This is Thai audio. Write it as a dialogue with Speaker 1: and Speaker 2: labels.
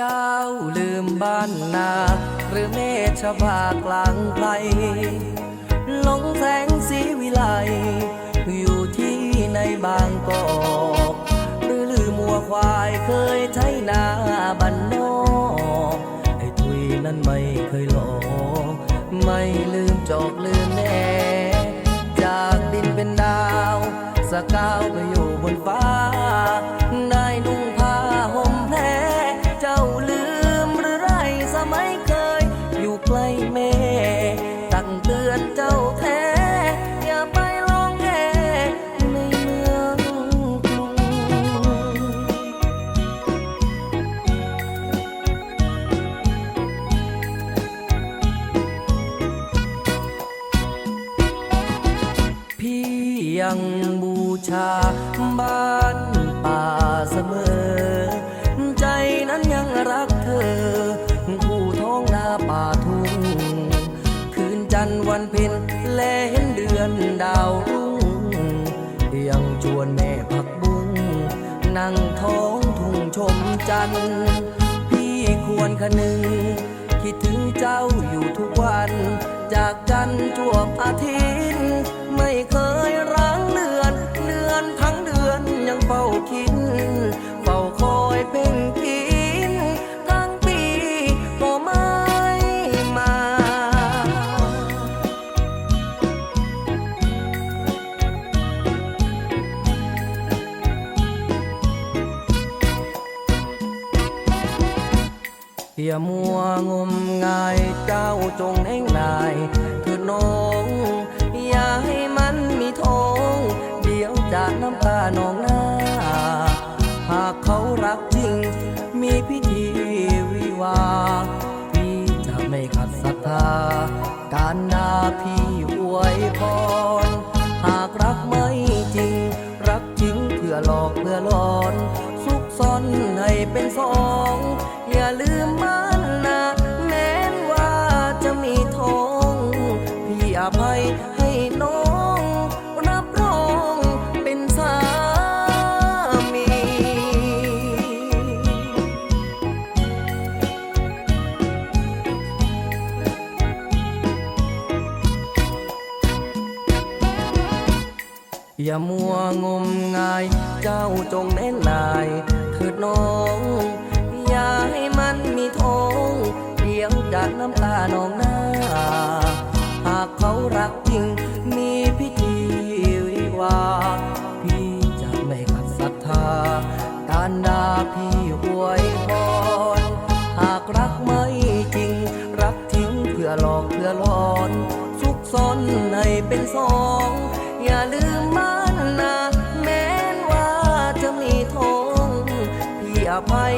Speaker 1: เจ้าลืมบ้านนา หรือเมฆบากลางไพรหลงแสงสีวิไล อยู่ที่ในบางกอกหรือลืมมัวควายเคยใช้นาบันนอกไอ้ทุยนั้นไม่เคยหลอกไม่ลืมจอกลืมแน่ จากดินเป็นดาว สกาวไปอยู่บนฟ้า สมัยเคย อยู่ใกล้แม่ ตักเตือนเจ้าแท้ อย่าไปลองแง่ในเมืองกรุง พี่ยังบูชาบ้านป่า จันทร์วันเพ็ญเลเห็นเดือนดาวรุ่งยังชวนแม่ผักบุ้งนั่งท้องทุ่งชมจันทร์พี่ควรคนึง คิดถึงเจ้าอยู่ทุกวัน จากจันทร์จวบอาทิตย์ไม่เคย อย่ามัวงมงายเจ้าจงแห่งนายเถิดน้อง อย่าให้มันมีทองเดี๋ยวจะน้ำตานองหน้า หากเขารักจริง มีพิธีวิวาพี่จะไม่ขัดศรัทธา อย่ามัวงมงาย เจ้าจงแน่นนายเถิดน้อง อย่าให้มันมีทงเลี้ยงจากน้ำตาหนองหน้า หากเขารักจริงมีพิธีวิวา พี่จะไม่ขัดศรัทธา การดาพี่หวยพรหากรักไม่จริง รักทิ้งเพื่อหลอกเพื่อหลอน ซุกซ่อนในเป็นสอง อย่าลืม ภัย